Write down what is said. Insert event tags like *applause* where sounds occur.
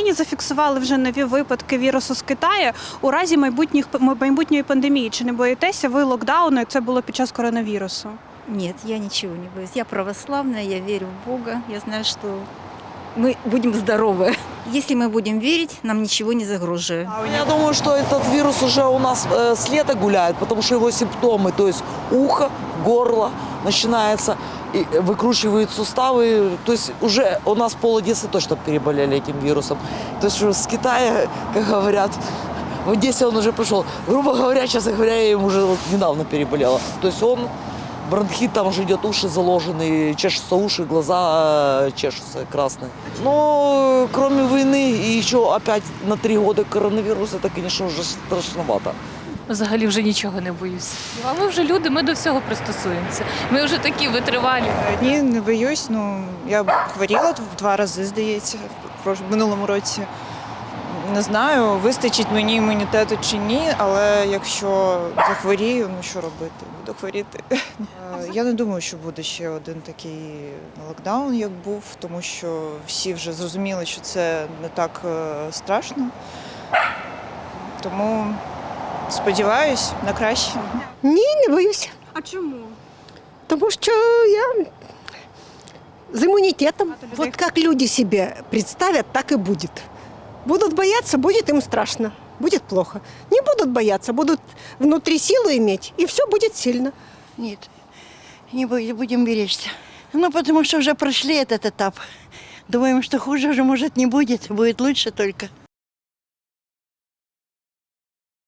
Україні зафіксували вже нові випадки вірусу з Китаю у разі майбутніх майбутньої пандемії. Чи не боїтеся ви локдауну, як це було під час коронавірусу? Нет, я ничего не боюсь. Я православная, я верю в Бога. Я знаю, что мы будем здоровы. Если мы будем верить, нам ничего не загрожает. Я думаю, что этот вирус уже у нас э, с лета гуляет, потому что его симптомы, то есть ухо, горло начинается, и выкручивают суставы. То есть уже у нас пол Одессы точно переболели этим вирусом. То есть что с Китая, как говорят, в Одессе он уже пришел. Грубо говоря, честно говоря, я им уже вот недавно переболела. То есть он бронхит, там уже идет уши заложенные, чешутся уши, глаза э, чешутся красные. Но кроме войны и еще опять на три года коронавирус, это, конечно, уже страшновато. Взагалі вже нічого не боюся. А ми вже люди, ми до всього пристосуємося. Ми вже такі витривалі. Ні, не боюсь. Ну я хворіла два рази, здається, в минулому році. Не знаю, вистачить мені імунітету чи ні, але якщо захворію, ну що робити? Буду хворіти. *laughs* Е, Я не думаю, що буде ще один такий локдаун, як був, тому що всі вже зрозуміли, що це не так е, страшно. Тому сподіваюсь на краще. Ні, не боюся. А чому? Тому що я з імунітетом. Вот як люди себе представят, так і буде. Будут бояться, будет им страшно, будет плохо. Не будут бояться, будут внутри силу иметь, и все будет сильно. Нет, не будем, будем беречься. Ну, потому что уже прошли этот этап. Думаем, что хуже уже, может, не будет, будет лучше только.